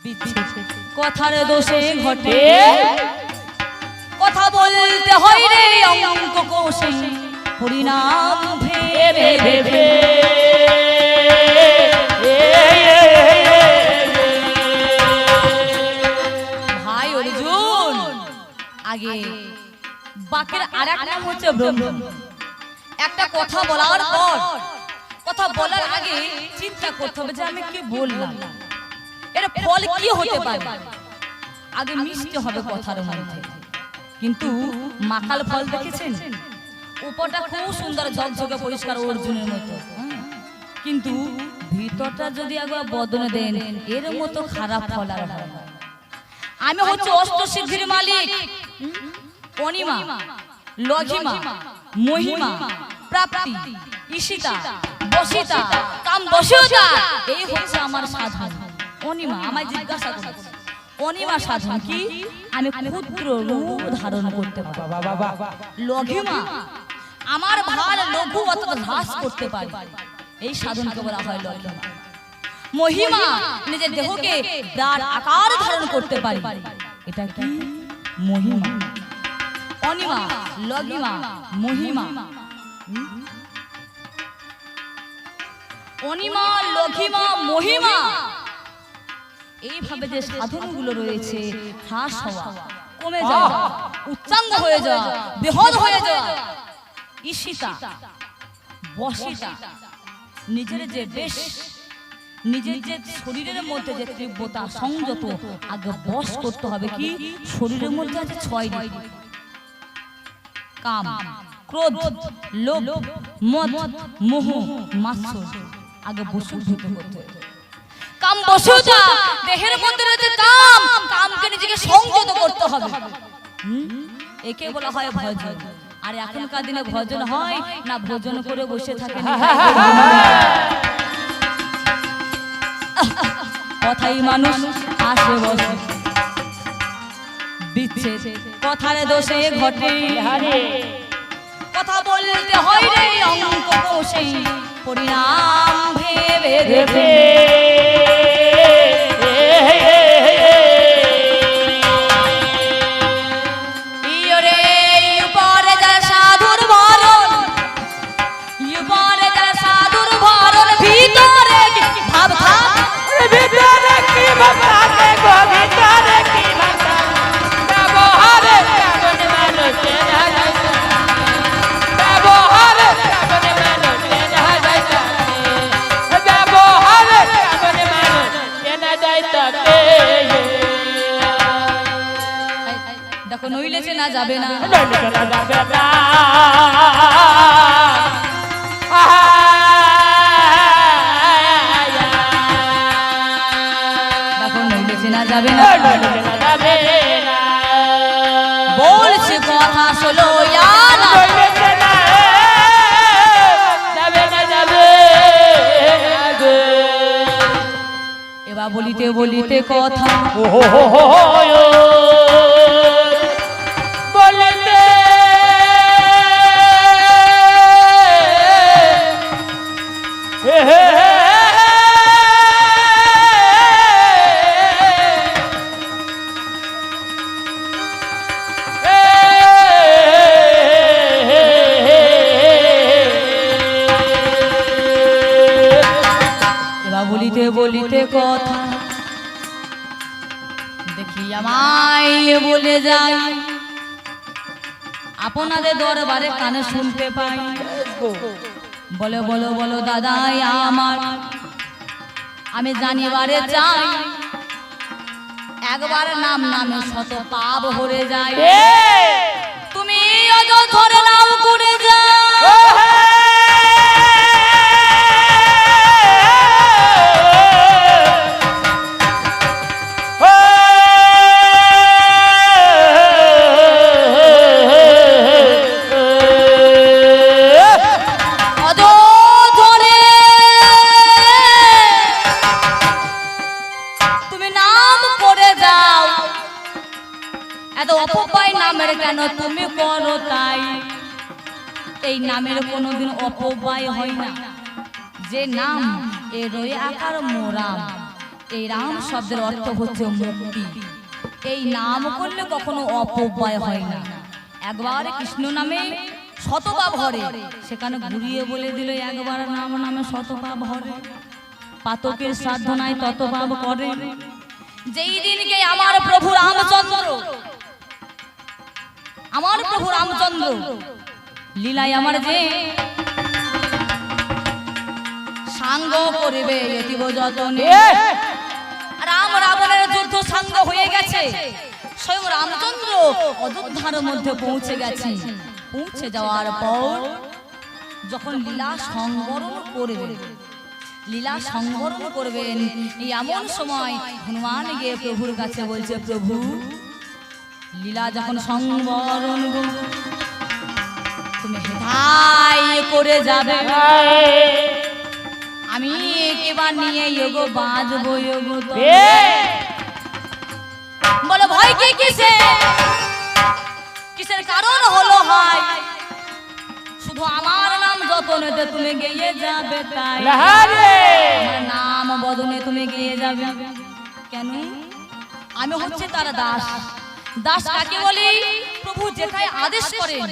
কথার দোষে ঘটে কথা বলতে হয় রে অঙ্ক কোষে হরিনাম ভেবে ভেবে ভাই অর্জুন আগে বাকের আর এক নাম হচ্ছে ব্রহ্ম একটা কথা বলার পর কথা বলার আগে চিন্তা করতে হবে যে আমি কি বললাম এর ফল কি হতে পারে? আগে মিষ্টি হবে কথার মধ্যে। কিন্তু মাকাল ফল দেখেছেন? উপরটা খুব সুন্দর ঝকঝকে পরিষ্কার অর্জুনের মতো। কিন্তু ভিতরটা যদি একবার বদনে দেন এর মতো খারাপ ফল আর আমি হচ্ছে অষ্ট সিদ্ধির মালিক? অনিমা লঘিমা। মহিমা। প্রাপ্তি। ঈশিতা। বসিতা কাম বসিতা এই হচ্ছে আমার সাধন। অনিমা আমায় জিজ্ঞাসা করেছে অনিমা সাধন কি? আমি ক্ষুদ্র রূপ ধারণ করতে পারি। লঘিমা আমার ভার লঘু অথবা হ্রাস করতে পারি। এই সাধনকে বলা হয় লঘিমা। মহিমা নিজের দেহকে বিরাট আকার ধারণ করতে পারি। এটা কি? মহিমা। অনিমা লগিমা মহিমা। অনিমা লঘিমা মহিমা। এইভাবে যে সাধনগুলো রয়েছে হ্রাস হওয়া কমে যাওয়া উচ্চাঙ্গ হয়ে যাওয়া বেহদ হয়ে যাওয়া ঈশিতা বসিতা নিজের যে বেশ নিজের যে শরীরের মধ্যে যে তীব্রতা সংযত আগে বশ করতে হবে কি? শরীরের মধ্যে আছে ছয়। কাম ক্রোধ লোভ মদ মোহ মাৎসর্য আগে বসুভূত করতে হবে। কাম বসুতা, দেহের মধ্যে রয়েছে কাম, কামকে নিজেকে সংযত করতে হবে? একে বলা হয় ভজন। আর এখনকার দিনে ভজন হয় না ভোজন করে বসে থাকে কথাই মানুষ আসে বসে। দিচ্ছে, কথার দোষে ঘটে। কথা বলতে হয় রে অঙ্ক কোষে পরিণাম ভেবে ভেবে না যাবে না যাবে যাবে না বলছে কথা শোলো এবার বলিতে বলিতে কথা বলিতে কথা। দেখি আমায় বলে যাই। আপনাদের দরবারে কানে শুনতে পাই। বলে বলো বলো দাদাই আমার। আমি জানিবারে চাই একবার নাম নামে শত পাপ হরে যায়। তুমি ধরে নাম করে এই নামের কোনোদিন অপবায় হয় না। যে নাম, এ রয়ে আকার মোরাম এই রাম শব্দের অর্থ হচ্ছে মুক্তি। এই নাম করলে কখনো অপব্যয় হয় না। একবার কৃষ্ণ নামে শতপাপ হরে সেখানে ঘুরিয়ে বলে দিল, একবার নাম নামে শতপাপ হরে পাতকের নাই তত পাপ করে। যেই দিনকে আমার প্রভু রামচন্দ্র, আমার প্রভু রামচন্দ্র লীলায় আমার যে সাঙ্গ করিবে অতীব যতনে। রাম রাবণের যুদ্ধ সাঙ্গ হয়ে গেছে। স্বয়ং রামচন্দ্র অযোধ্যার মধ্যে পৌঁছে গেছে। পৌঁছে যাওয়ার পর যখন লীলা সংবরণ করবেন লীলা সংবরণ করবেন এমন সময় হনুমান গিয়ে প্রভুর কাছে বলছে প্রভু লীলা যখন সংবরণ করে যাবে আমি একেবার নিয়ে যোগো বাজবো যোগো বলো ভয় কি কিসে কিসের কারণ হলো হয়? শুধু আমার নাম যতনেতে তুমি গিয়ে যাবে তাই। নাম বদনে তুমি গিয়ে যাবে। কেন? আমি হচ্ছে তার দাস। দাস কাকে বলি প্রভু যেটাই আদেশ করেন।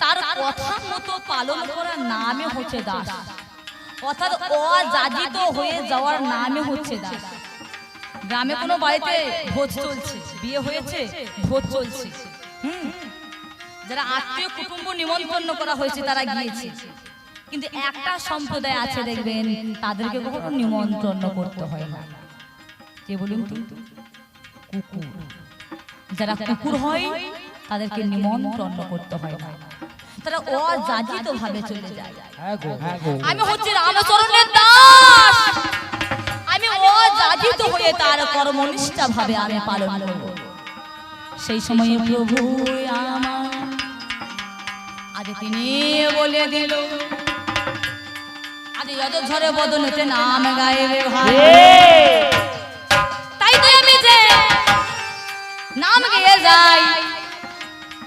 তার কথা মতো পালন করার নামে হচ্ছে দাস। অর্থাৎ অযাজিত হয়ে যাওয়ার নামে হচ্ছে দাস। গ্রামে কোনো বাড়িতে ভোজ চলছে বিয়ে হয়েছে ভোজ চলছে। হুম। যারা আত্মীয় কুটুম্ব নিমন্ত্রণ করা হয়েছে তারা গিয়েছে। কিন্তু একটা সম্প্রদায় আছে দেখবেন তাদেরকে কখনো নিমন্ত্রণ করতে হয় না। কে বলুন কুকুর। যারা কুকুর হয় তাদেরকে নিমন্ত্রণ করতে হয় না। তারা অযাচিত ভাবে চলে যায়। আমি হচ্ছে রামচরণের দাস। আমি অযাচিত হয়ে তার কর্মনিষ্ঠা ভাবে আমি পালন করব। সেই সময়ে প্রভু আমার আজ তিনি বলে দিল আজ যত ঝরে বদনেতে নাম গাইবে ভাই তাই তো আমি যে নাম গেয়ে যাই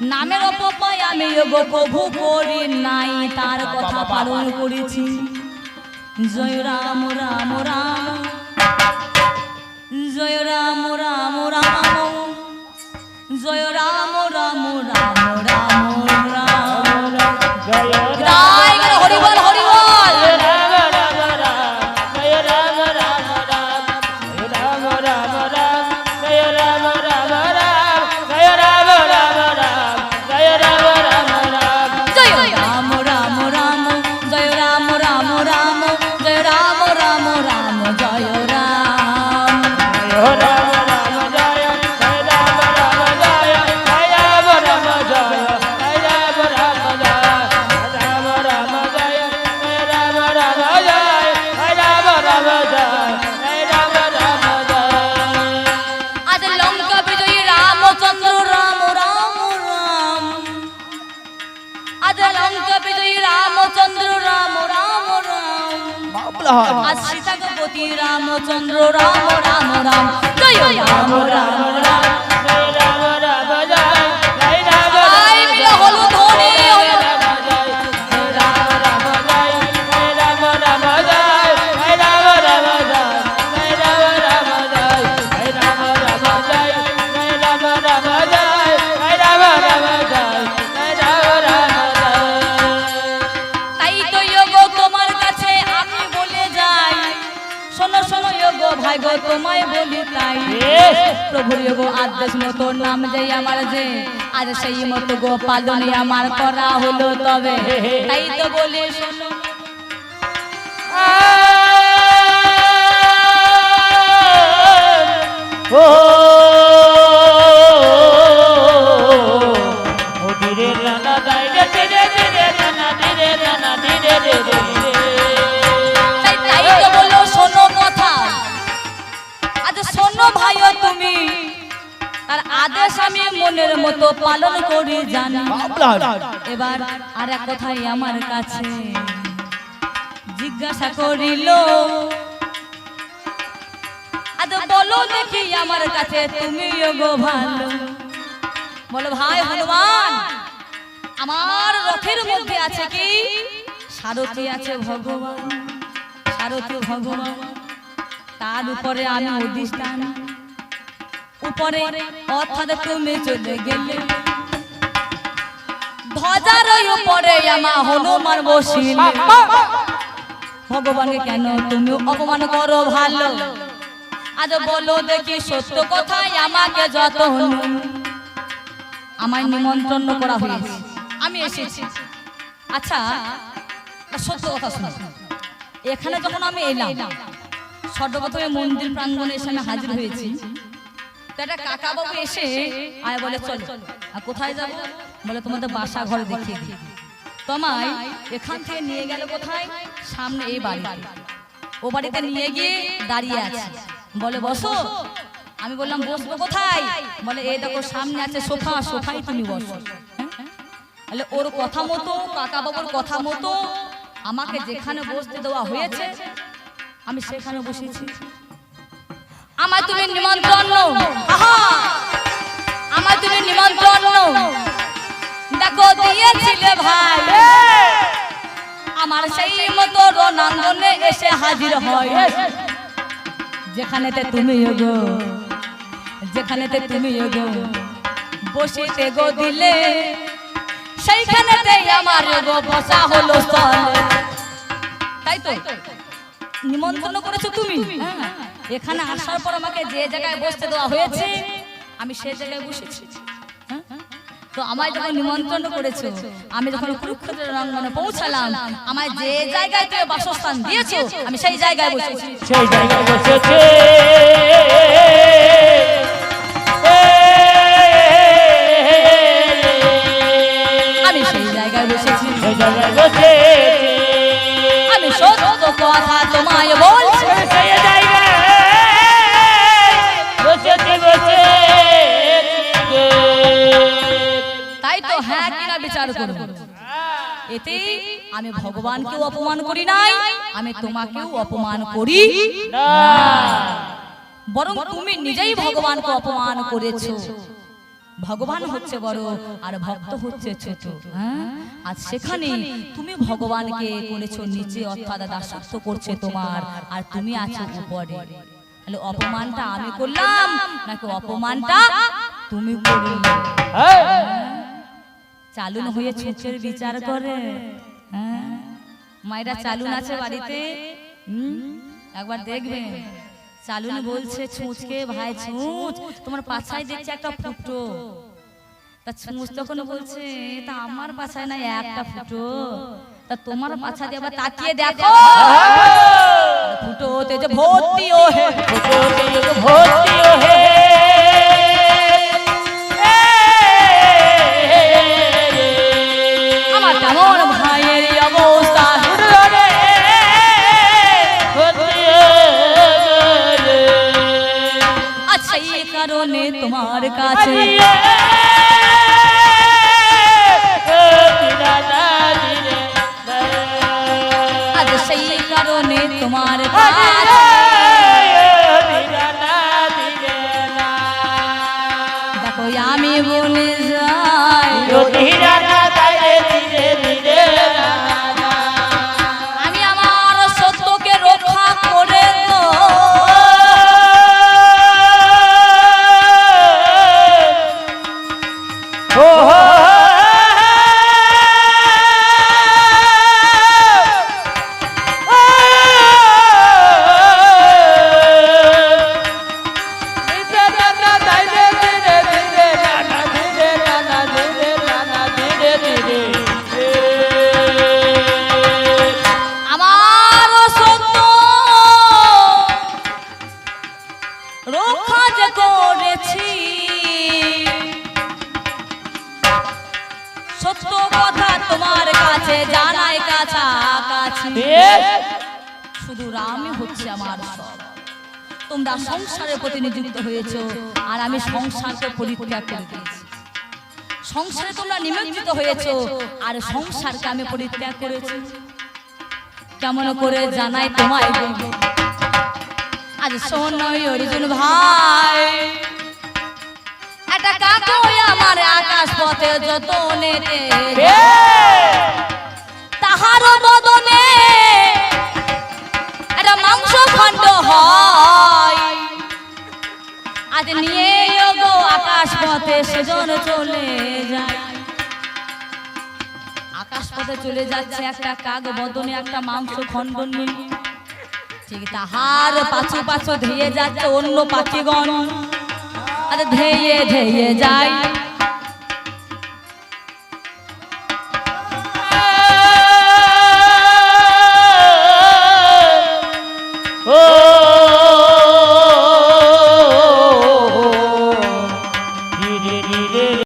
নামের অপপায় আমি প্রভু করি নাই, তার কথা পালন করেছি। জয় রাম রাম রাম। জয় রাম রাম রাম। জয় রাম রাম রাম। রাম আজ সীতাপতি রামচন্দ্র রাম রাম রাম। জয় রাম রাম রাম। যোগো আদেশ মতো নাম যাই আমার যে, আর সেই মতো গো পালনে আমার করা হলো তবে। তাই তো বলি শোনো। তাই পালন করি জানি। এবার আর এক কথাই আমার কাছে। জিজ্ঞাসা করিল আজ বলো দেখি আমার কাছে তুমি গো ভালো? বলো ভাই হনুমান আমার রথের মধ্যে আছে কি? সারথি আছে ভগবান সারথি ভগবান তার উপরে আমি অধিষ্ঠান। উপরে অর্থাৎ তুমি চলে গেলে। ধ্বজার উপরে আমা হনুমান বসিলে। ভগবানকে কেন তুমি অপমান করো ভালো? আজ বলো দেখি সত্য কথাই আমাকে যত আমায় নিমন্ত্রণ করা হয়েছে। আমি এসেছি। আচ্ছা সত্য কথা শুনো। এখানে যখন আমি এলাম সর্বপ্রথমে মন্দির প্রাঙ্গণে এসে আমি হাজির হয়েছি। একটা কাকা বাবু এসে আয় বলে চলো আর কোথায় যাব? বলে তোমাদের বাসা ঘর দেখিয়ে দিই। তোমায় এখান থেকে নিয়ে গেল কোথায়? সামনে এই বাড়ি ও বাড়িতে নিয়ে গিয়ে দাঁড়িয়ে আছে। বলে বসো। আমি বললাম বসবো কোথায়? বলে এই দেখো সামনে আছে সোফা সোফাই তুমি বসো। হ্যাঁ? তাহলে ওর কথা মতো কাকা বাবুর কথা মতো আমাকে যেখানে বসতে দেওয়া হয়েছে আমি সেখানে বসেছি। আমার তুমি নিমন্ত্রণ। আমার তুমি নিমন্ত্রণ। দেখো দিয়েছিলে ভাই। আমার সেই মতো রণাঙ্গনে এসে হাজির হয়। যেখানেতে তুমি গো যেখানেতে তুমি গো বসিতে গো দিলে সেইখানেতে আমার গো বসা হলো তাই তো? নিমন্ত্রণ করেছ তুমি? হ্যাঁ। এখানে আসার পর আমাকে যে জায়গায় বসতে দেওয়া হয়েছে আমি সে জায়গায় বসেছি। হ্যাঁ। তো আমায় যখন নিমন্ত্রণ করেছ আমি যখন কুরুক্ষেত্র রঙ্গনে পৌঁছালাম আমায় যে জায়গায় তুমি বাসস্থান দিয়েছ আমি সেই জায়গায় বসেছি। সেই জায়গায় বসেছে। আমি সেই জায়গায় বসেছি। সেই জায়গায় বসেছে। সত্য কথা তোমায় বলছি। তাই তো হ্যাঁ কিনা বিচার করব। এতে আমি ভগবানকেও অপমান করি নাই আমি তোমাকেও অপমান করি বরং তুমি নিজেই ভগবানকে অপমান করেছ। ভগবান হচ্ছে বড় আর ভক্ত হচ্ছে ছোট। হ্যাঁ? আর সেখানে তুমি ভগবানকে করেছ নিচে অর্থাৎ দাসত্ব করছে তোমার। আর তুমি আছো উপরে। তাহলে অপমানটা আমি করলাম। নাকি অপমানটা তুমি করলে। হ্যাঁ। চালুন হয়ে ছুঁচের বিচার করে। হ্যাঁ? মায়েরা চালুন আছে বাড়িতে। একবার দেখবেন। চালুন বলছে ছুঁচকে ভাই ছুঁচ। তোমার পাছায় দেখছি একটা ফুটো। তা ছুঁচ তখন বলছে তা আমার পাছায় না একটা ফুটো। তা তোমার পাছা দিয়ে আবার তাকিয়ে দেখো। ফুটো হতে যে ভর্তি ও হে ভর্তি ও হে কাছে। আজ সেই কারণে তোমার কাছে তোমরা সংসারের প্রতি নিযুক্ত হয়েছ, আর আমি সংসারকে পরিত্যাগ করে দিয়েছি। সংসারে তোমরা নিমন্ত্রিত হয়েছ, আর সংসারকে আমি পরিত্যাগ করেছি। কেমন করে জানাই তোমায় আজ শোনই অর্জুন ভাই, একটা কাকু আমার আকাশ পথে যত তাহার বদনে একটা মাংস খণ্ড হয়। আজ নিয়ে গো আকাশ পথে সেজন চলে যায়। আকাশ পথে চলে যাচ্ছে একটা কাক বদনে, একটা মাংস খন্ডন নিয়ে ঠিক তাহার পাছু পাছু ধেয়ে যাচ্ছে অন্য পাখিগণ। আরে ধেয়ে ধেয়ে যায়।